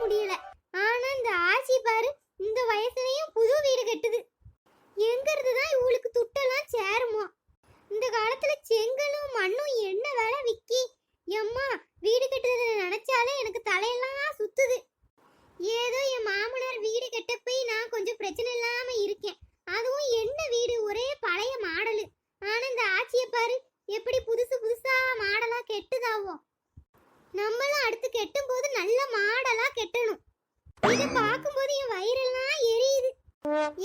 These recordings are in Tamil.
முடியல. ஆனா இந்த ஆச்சி பாரு இந்த வயசுலயும் புது வீடு கட்டுது. எங்க இருந்துதான் இவளுக்கு துட்டெல்லாம் சேருமா? இந்த காலத்துல செங்கலும் மண்ணும் என்ன வேலை விக்கி? எம்மா வீடு கட்டுறத நினைச்சாலே எனக்கு தலையெல்லாம் சுத்துது. ஏதோ என் மாமனார் வீடு கட்ட போய் நான் கொஞ்சம் பிரச்சனை இல்லாம இருக்கேன் அதுவும் என்ன வீடு ஒரே பழைய மாடலு ஆனா இந்த ஆச்சியை பாரு எப்படி புதுசு புதுசா மாடலா கெட்டுதாவோ நம்மளும் அடுத்து கெட்டும் போது நல்ல மாடலா கெட்டணும் இத பாக்கும்போது என் வயிறெல்லாம் எரியுது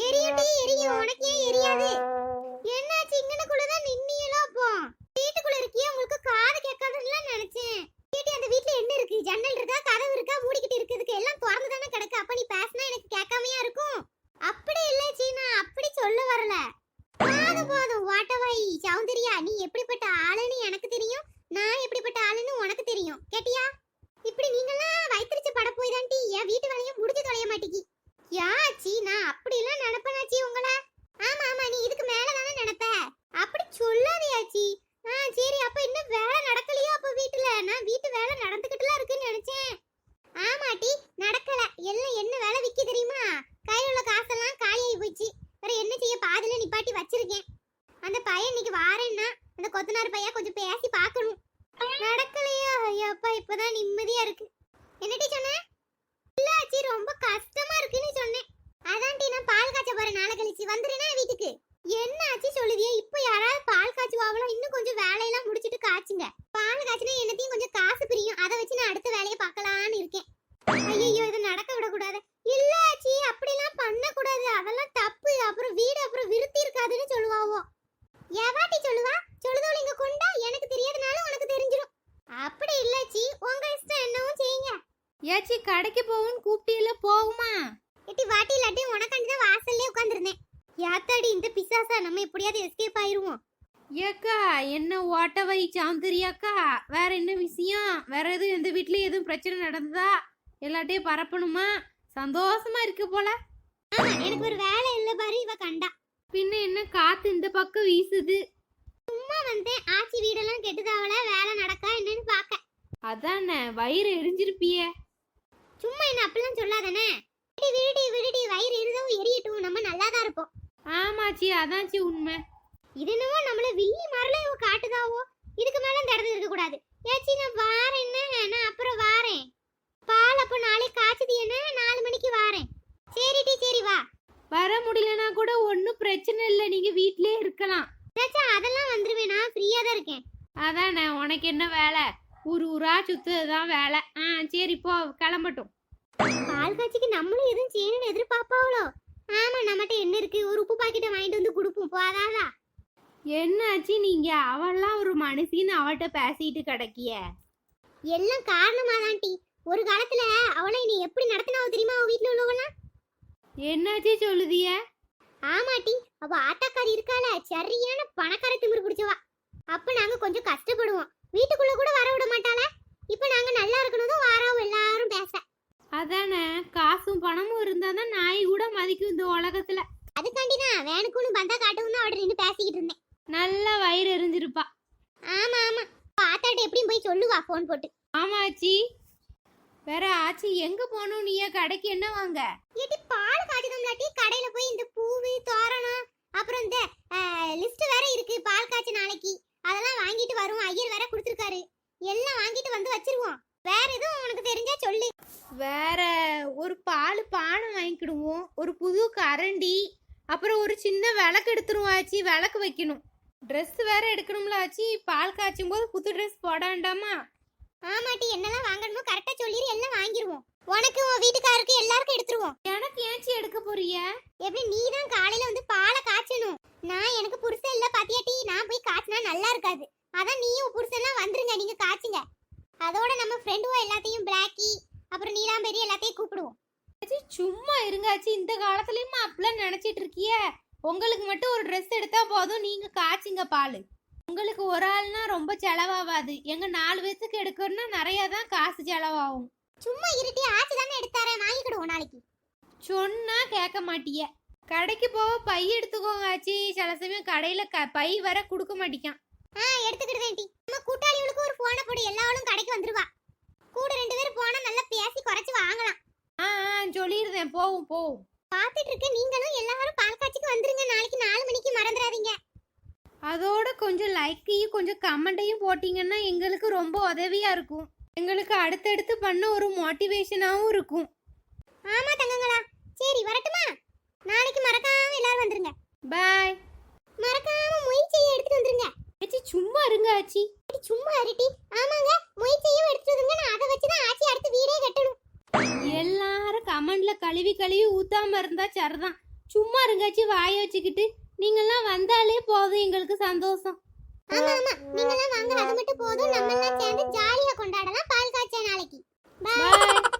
எரியட்டி எரியும் உனக்கு ஏன் எரியாது என்னாச்சு இங்கனக்குள்ளதான் நின்னியலோ அப்போ வீட்டுக்குள்ள இருக்கியே உங்களுக்கு காது கேட்காதுன்னு நினைச்சேன் கேட்டி அந்த வீட்ல என்ன இருக்கு ஜன்னல் இருக்கா கதவு இருக்கா மூடிக்கிட்டு இருக்கிறதுக்கு எல்லாம் திறந்து தானே கிடக்கு அப்ப நீ பேசினா எனக்கு கேட்காமையா இருக்கும் அப்படி இல்ல சீனா அப்படி சொல்ல வரல போதும் போதும் வாட்டவாய் சௌந்தர்யா நீ எப்படிப்பட்ட ஆளுன்னு எனக்கு தெரியும். நான் எப்படிப்பட்ட ஆளுன்னு உனக்கு தெரியும். கேட்டியா? இப்படி நீங்களாம் வயிற்றுச்சு பட போய் தான்டி. என் வீட்டு வேலையும் முடிஞ்சு தொலைய மாட்டேங்கி. யாச்சி நான் அப்படிலாம் நினைப்பனாச்சி உங்களை ஆமா ஆமா நீ இதுக்கு மேல தானே நினைப்ப அப்படி சொல்லாதயாச்சி ஆ சரி அப்ப இன்னும் வேலை நடக்கலையோ அப்ப வீட்டுல நான் வீட்டு வேலை நடந்துகிட்டுலாம் இருக்குன்னு நினைச்சேன் ஆமாட்டி நடக்கல எல்லாம் என்ன வேலை விக்கி தெரியுமா கையில உள்ள காசெல்லாம் காலியாகி போச்சு வேற என்ன செய்ய பாதியில நிப்பாட்டி வச்சிருக்கேன் அந்த பையன் இன்னைக்கு வாரேன்னா அந்த கொத்தனார் பையன் கொஞ்சம் பேசி பார்க்கணும். நடக்கலையா? ஐயாப்பா இப்பதான் நிம்மதியா இருக்கு. என்னடி சொன்ன? இல்ல ஆச்சி ரொம்ப கஷ்டமா இருக்குன்னு சொன்னேன். அதான்டி நான் பால் காய்ச்ச போறேன் நாளை கழிச்சு. வந்துருனா வீட்டுக்கு என்ன ஆச்சு சொல்லுதியே இப்போ யாராவது பால் காய்ச்சுவாங்களோ இன்னும் கொஞ்சம் வேலையெல்லாம் முடிச்சிட்டு காய்ச்சுங்க பால் காய்ச்சினா என்னத்தையும் கொஞ்சம் காசு பிரியும் அதை வச்சு நான் அடுத்த வேலையை பார்க்கலான்னு இருக்கேன் ஐயோ இது நடக்க விடக்கூடாது இல்ல ஆச்சி அப்படிலாம் பண்ண கூடாது அதெல்லாம் தப்பு அப்புறம் வீடு அப்புறம் விருத்தி இருக்காதுன்னு சொல்லுவாவோ எவாட்டி சொல்லுவா சொல்லுதோல இங்க கொண்டா எனக்கு தெரியாதனால உனக்கு தெரிஞ்சிரும் அப்படி இல்ல ஆச்சி உங்க இஷ்டம் என்னவும் செய்யுங்க ஏச்சி கடைக்கு போவோன்னு கூப்பிட்டீல போகுமா எட்டி வாட்டி இல்லாட்டி உனக்காண்டி தான் வாசல்லே உட்காந்துருந்தேன். யாத்தாடி இந்த பிசாசா? நம்ம எப்படியாவது எஸ்கேப் ஆயிருவோம். ஏக்கா என்ன ஓட்ட வை சாந்தரியாக்கா? வேற என்ன விஷயம்? வேற எதுவும் எந்த வீட்ல எதுவும் பிரச்சனை நடந்ததா? எல்லாட்டையும் பரப்பணுமா? சந்தோஷமா இருக்கு போல. எனக்கு ஒரு வேலை இல்ல பாரு இவ கண்டா. பின்ன என்ன காத்து இந்த பக்கம் வீசுது? சும்மா வந்தேன். ஆச்சி வீடெல்லாம் கெட்டுதாவல வேலை நடக்கா என்னன்னு பாக்க அதானே வயிறு எரிஞ்சிருப்பியே சும்மா என்ன அப்படிலாம் சொல்லாதானே விடி விடுடி விடுடி வயிறு எரிதவும் எரியட்டும் நம்ம நல்லா தான் இருப்போம். ஆமாச்சி அதான்ச்சி உண்மை. இது என்னவோ நம்மள வில்லி மரல இவ காட்டுதாவோ? இதுக்கு மேல இந்த இடத்துல இருக்க கூடாது. ஏச்சி நான் வாரேன் என்ன? நான் அப்புறம் வாரேன். பால் அப்போ நாளைக்கு காய்ச்சது என்ன? நாலு மணிக்கு வாரேன். சரிடி சரி வா. வர முடியலனா கூட ஒன்றும் பிரச்சனை இல்லை. நீங்க வீட்லயே இருக்கலாம். ஏச்சா அதெல்லாம் வந்துருவேன் நான் ஃப்ரீயா தான் இருக்கேன். அதானே உனக்கு என்ன வேலை? ஊர் ஊரா சுத்துறதுதான் வேலை. ஆ சரி போ. கிளம்பட்டும். பால் காய்ச்சிக்கு நம்மளும் எதுவும் செய்யணும்னு ஆமா நம்மகிட்ட என்ன இருக்கு? ஒரு உப்பு பாக்கெட்டை வாங்கிட்டு வந்து கொடுப்போம். போதாதா? என்னாச்சு நீங்க? அவெல்லாம் ஒரு மனுஷின்னு அவட்ட பேசிட்டு கிடக்கிய. எல்லாம் காரணமாதான்டி. ஒரு காலத்துல அவளை நீ எப்படி நடத்தினாவோ தெரியுமா அவ வீட்ல உள்ளவங்களாம் என்னாச்சு சொல்லுதிய? ஆமாட்டி அவ ஆட்டாக்காரி இருக்கால சரியான பணக்கார திமிரு பிடிச்சவா. அப்ப நாங்க கொஞ்சம் கஷ்டப்படுவோம். வீட்டுக்குள்ள கூட வர விட மாட்டாள? இப்ப நாங்க நல்லா இருக்கணும் வாராவும் எல்லாரும் பேச. அதானே? காசும் பணமும் இருந்தாதான் நாய் கூட மதிக்கும் இந்த உலகத்துல. அதுக்காண்டி தான் வேணுக்குன்னு பந்தா காட்டவும் தான் அவட நின்று பேசிக்கிட்டு இருந்தேன். நல்லா வயிறு எரிஞ்சிருப்பா. ஆமா ஆமா. ஆத்தாட்ட எப்படியும் போய் சொல்லுவா ஃபோன் போட்டு. ஆமாச்சி வேற ஆச்சி எங்க போகணும் நீ கடைக்கு என்ன வாங்க? ஏட்டி பால் காய்ச்சதும்லாட்டி கடையில போய் இந்த பூவு தோரணம் அப்புறம் இந்த லிஸ்ட் வேற இருக்கு பால் காய்ச்ச நாளைக்கு. அதெல்லாம் வாங்கிட்டு வருவோம். ஐயர் வேற கொடுத்துருக்காரு. எல்லாம் வாங்கிட்டு வந்து வச்சிருவோம். வேற எதுவும் உனக்கு தெரிஞ்சா சொல்லு. வேற ஒரு பால் பானை வாங்கிக்கிடுவோம். ஒரு புது கரண்டி அப்புறம் ஒரு சின்ன விளக்கு எடுத்துருவோம் ஆச்சி விளக்கு வைக்கணும். ட்ரெஸ் வேற எடுக்கணும்ல ஆச்சி பால் காய்ச்சும் போது புது ட்ரெஸ் போட வேண்டாமா ஆமாட்டி என்னெல்லாம் வாங்கணுமோ கரெக்டா சொல்லிடு எல்லாம் வாங்கிருவோம். உனக்கு உன் வீட்டுக்காருக்கு எல்லாருக்கும் எடுத்துருவோம். எனக்கு ஏச்சி எடுக்க போறிய? எப்படி நீ தான் காலையில வந்து பாலை காய்ச்சணும். நான் எனக்கு புருஷன் இல்ல பாத்தியாட்டி நான் போய் காய்ச்சினா நல்லா இருக்காது. அதான் நீயும் புருஷன்லாம் வந்துருங்க நீங்க காய்ச்சுங்க. அதோட நம்ம ஃப்ரெண்டுவோ எல்லாத்தையும் பிளாக்கி நீலாம்பேரி எல்லாத்தையும் கூப்பிடுவோம். ஆச்சி சும்மா இருங்க ஆச்சி இந்த காலத்துலயுமா அப்படிலாம் நினைச்சிட்டு இருக்கிய? உங்களுக்கு மட்டும் ஒரு ட்ரெஸ் எடுத்தா போதும் நீங்க காய்ச்சுங்க பால். உங்களுக்கு ஒரு ஆள்னா ரொம்ப செலவாகாது எங்க நாலு பேத்துக்கு எடுக்கணும்னா நிறைய தான் காசு செலவாகும். சும்மா இருட்டி ஆச்சு தானே எடுத்தாரேன் வாங்கிக்கிடுவோம் நாளைக்கு. சொன்னா கேட்க மாட்டிய. கடைக்கு போக பை எடுத்துக்கோங்க ஆச்சி சில சமயம் கடையில க பை வர கொடுக்க மாட்டிக்கான். ஆ எடுத்துக்கிடுதேன் டி நம்ம கூட்டாளிகளுக்கு ஒரு போனை போடு எல்லாரும் கடைக்கு வந்துருவா. கூட ரெண்டு பேரும் போனா நல்லா பேசி குறைச்சு வாங்கலாம். தானே போவோம் போவோம். பாத்துட்டு இருக்க நீங்களும் எல்லாரும் பால் காட்சிக்கு வந்துருங்க. நாளைக்கு நாலு மணிக்கு மறந்துடாதீங்க. அதோட கொஞ்சம் லைக்கையும் கொஞ்சம் கமெண்ட்டையும் போட்டீங்கன்னா எங்களுக்கு ரொம்ப உதவியா இருக்கும். எங்களுக்கு அடுத்தடுத்து பண்ண ஒரு மோட்டிவேஷனாகவும் இருக்கும். ஆமா தங்கங்களா. சரி வரட்டுமா? நாளைக்கு மறக்காம எல்லாரும் வந்துருங்க. பாய் மறக்காம முயற்சியை எடுத்துட்டு வந்துருங்க. ஆச்சி சும்மா இருங்க ஆச்சி. சும்மா இருட்டி ஆமாங்க முயற்சியும் எடுத்துட்டு வந்துருங்க நான் அதை வச்சுதான் ஆச்சி அடுத்து வீடே கட்டணும். எல்லாரும் கமெண்ட்ல கழுவி கழுவி ஊத்தாம இருந்தா சரிதான். சும்மா இருங்காச்சி வாய வச்சுக்கிட்டு. நீங்கெல்லாம் வந்தாலே போதும் எங்களுக்கு சந்தோஷம். ஆமா ஆமா. நீங்க எல்லாம் வாங்க அது மட்டும் போதும். நம்ம எல்லாம் சேர்ந்து ஜாலியா கொண்டாடலாம். பால் காய்ச்ச நாளைக்கு. பாய்